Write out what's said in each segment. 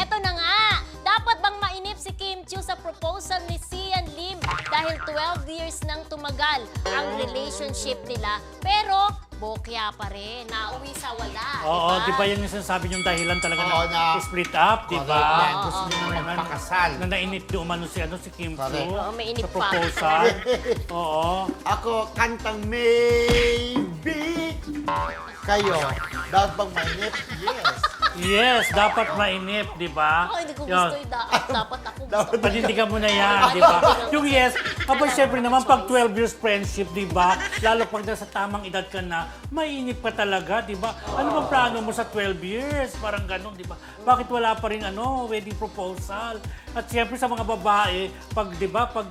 Eto na nga, dapat bang mainip si Kim Chiu sa proposal ni Sian Lim dahil 12 years nang tumagal ang relationship nila pero bokya pa rin, nauwi sa wala, Oo, di ba yun yung sinasabi yung dahilan talaga Oo, na, na- split up, di ba? Correct, yan. Oo, Gusto oo. niya na magpakasal. Na nainip di umano si, ano, si Kim Chu Correct. Oo, may inip sa pa. proposal. Oo. Ako, kantang maybe. Kayo, dapat bang mainip? Yes. Yes, dapat mainip, di ba? Ako hindi ko gusto yung da- dapat ako gusto. Panindigan mo na yan, di ba? Yung yes, kapag syempre naman pag 12 years friendship, di ba? Lalo pag nasa tamang edad ka na, mainip ka talaga, di ba? Ano bang plano mo sa 12 years? Parang ganun, di ba? Bakit wala pa rin ano, wedding proposal? At syempre sa mga babae, pag di ba, pag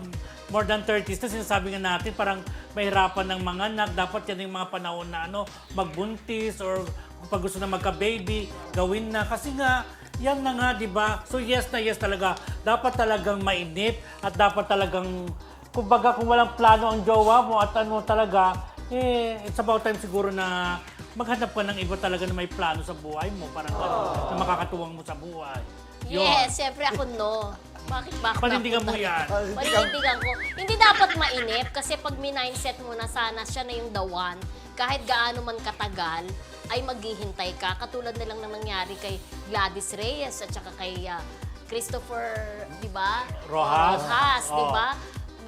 more than 30s na sinasabi nga natin, parang mahirapan ng mga anak, dapat yan yung mga panahon na ano, magbuntis or pag gusto na magka-baby, gawin na. Kasi nga, yan na nga, di ba? So yes na yes talaga. Dapat talagang mainip at dapat talagang, kumbaga kung walang plano ang jowa mo at ano talaga, eh, it's about time siguro na maghanap ka ng iba talaga na may plano sa buhay mo, parang ano, na makakatuwang mo sa buhay. Yun. Yes, syempre ako no. Bakit ba? Panindigan mo yan. Panindigan ko. Hindi dapat mainip kasi pag mindset mo na sana siya na yung the one, kahit gaano man katagal, ay maghihintay ka. Katulad na lang na nangyari kay Gladys Reyes at saka kay ah, Christopher, di ba? Rojas. Rojas, di Oh. ba?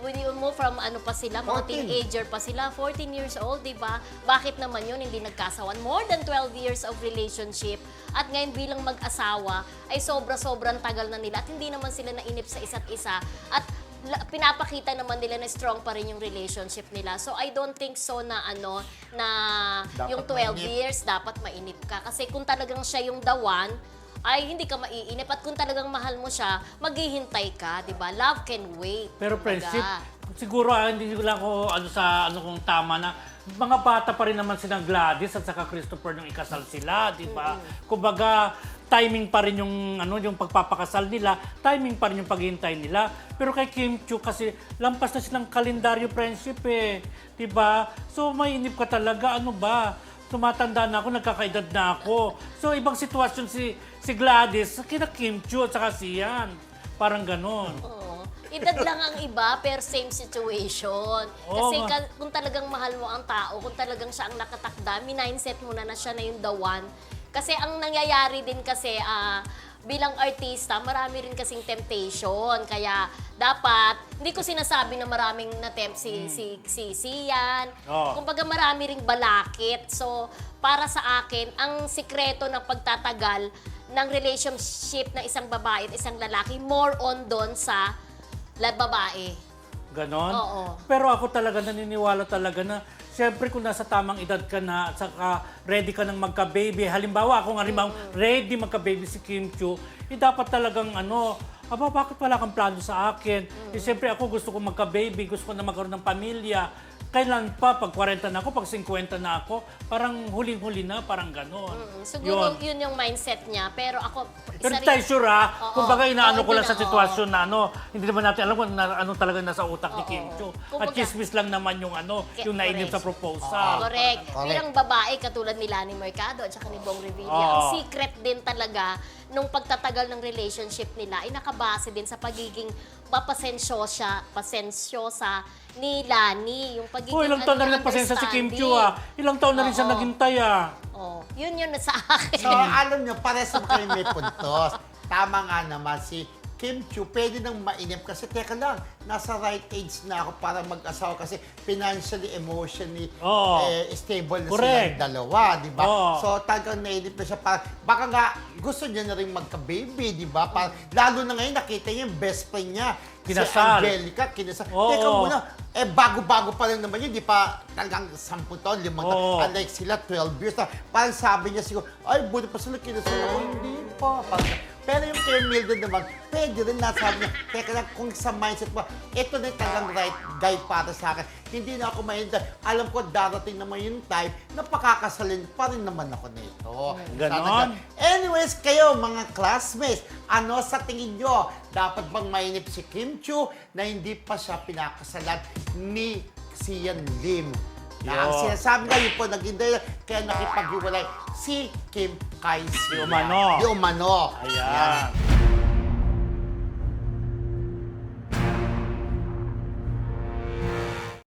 When you move from ano pa sila, mga 14. teenager pa sila, 14 years old, di ba? Bakit naman yun hindi nagkasawan? More than 12 years of relationship at ngayon bilang mag-asawa ay sobra-sobrang tagal na nila at hindi naman sila nainip sa isa't isa at pinapakita naman nila na strong pa rin yung relationship nila. So I don't think so na ano na Dapat yung 12 mainip. years dapat mainip ka kasi kung talagang siya yung the one ay hindi ka maiinip at kung talagang mahal mo siya, maghihintay ka, 'di ba? Love can wait. Pero kumbaga. friendship, siguro ah, hindi ko lang ko ano sa ano kung tama na mga bata pa rin naman sila Gladys at saka Christopher nung ikasal sila, di ba? Kumbaga, timing pa rin yung ano yung pagpapakasal nila, timing pa rin yung paghihintay nila. Pero kay Kim Chu kasi lampas na silang kalendaryo friendship eh, di ba? So mainip ka talaga, ano ba? Tumatanda na ako, nagkakaedad na ako. So ibang sitwasyon si si Gladys, kina Kim Chu at saka si Yan. Parang ganon. Oo. Edad lang ang iba, pero same situation. Oo Kasi nga. ka- kung talagang mahal mo ang tao, kung talagang siya ang nakatakda, mindset mo na na siya na yung the one. Kasi ang nangyayari din kasi, ah, bilang artista, marami rin kasing temptation. Kaya dapat, hindi ko sinasabi na maraming na-tempt si, si, si Sian. Oo. Kumbaga marami ring balakit. So, para sa akin, ang sikreto ng pagtatagal ng relationship ng isang babae at isang lalaki, more on doon sa la babae. Ganon? Oo. Pero ako talaga naniniwala talaga na Siyempre kung nasa tamang edad ka na at saka ready ka nang magka-baby. Halimbawa ako nga halimbawa ready magka-baby si Kim Chu, eh dapat talagang ano, aba bakit wala kang plano sa akin? Eh siyempre ako gusto ko magka-baby, gusto ko na magkaroon ng pamilya. Kailan pa? Pag 40 na ako, pag 50 na ako, parang huling-huli na, parang ganon. Mm, Siguro yun. yung mindset niya. Pero ako, Pero hindi tayo rin- sure ha, Oo. kumbaga inaano Oo, ko lang hindi sa na, sitwasyon na ano, hindi naman natin alam kung na, ano talaga nasa utak ni Oo. Kim Chu. At chismis lang naman yung ano, Ke- yung nainip sa proposal. Correct. Correct. Bilang babae, katulad ni Lani Mercado at saka ni Bong Revilla, Oo. ang secret din talaga nung pagtatagal ng relationship nila ay nakabase din sa pagiging mapasensyosa, pasensyosa ni Lani. Yung pagiging Oh, ilang taon na rin pasensya si Kim understanding. ah. Ilang taon na rin siya Oo. naghintay ah. Oh, yun yun sa akin. So, alam nyo, pares naman kayo may puntos. Tama nga naman si Kim Chu, pwede nang mainip kasi teka lang, nasa right age na ako para mag-asawa kasi financially, emotionally, Oo. eh, stable na Correct. silang dalawa, di ba? Oo. So, talagang nainip na siya para, baka nga gusto niya na rin magka-baby, di ba? Para, lalo na ngayon, nakita niya yung best friend niya, si Kinasal. Angelica, kinasal. Oo. Teka muna, eh bago-bago pa lang naman yun, di pa talagang 10 taon, 5 taon. Oo. Unlike sila, 12 years na. Parang sabi niya siguro, ay, buti pa sila kinasal ako. Hindi pa. Parang, pero yung kay Mildred naman, pwede rin nasabi niya, teka lang, kung sa mindset mo, ito na yung talagang right guy para sa akin. Hindi na ako mainda. Alam ko, darating naman yung time na pakakasalin pa rin naman ako nito. Ganon. Anyways, kayo mga classmates, ano sa tingin nyo? Dapat bang mainip si Kim Chu na hindi pa siya pinakasalan ni Sian Lim? Na ang Yo. sinasabi nga yun po, naging dahilan kaya nakipaghiwalay si Kim kay Sian. Di umano. Di umano. Ayan.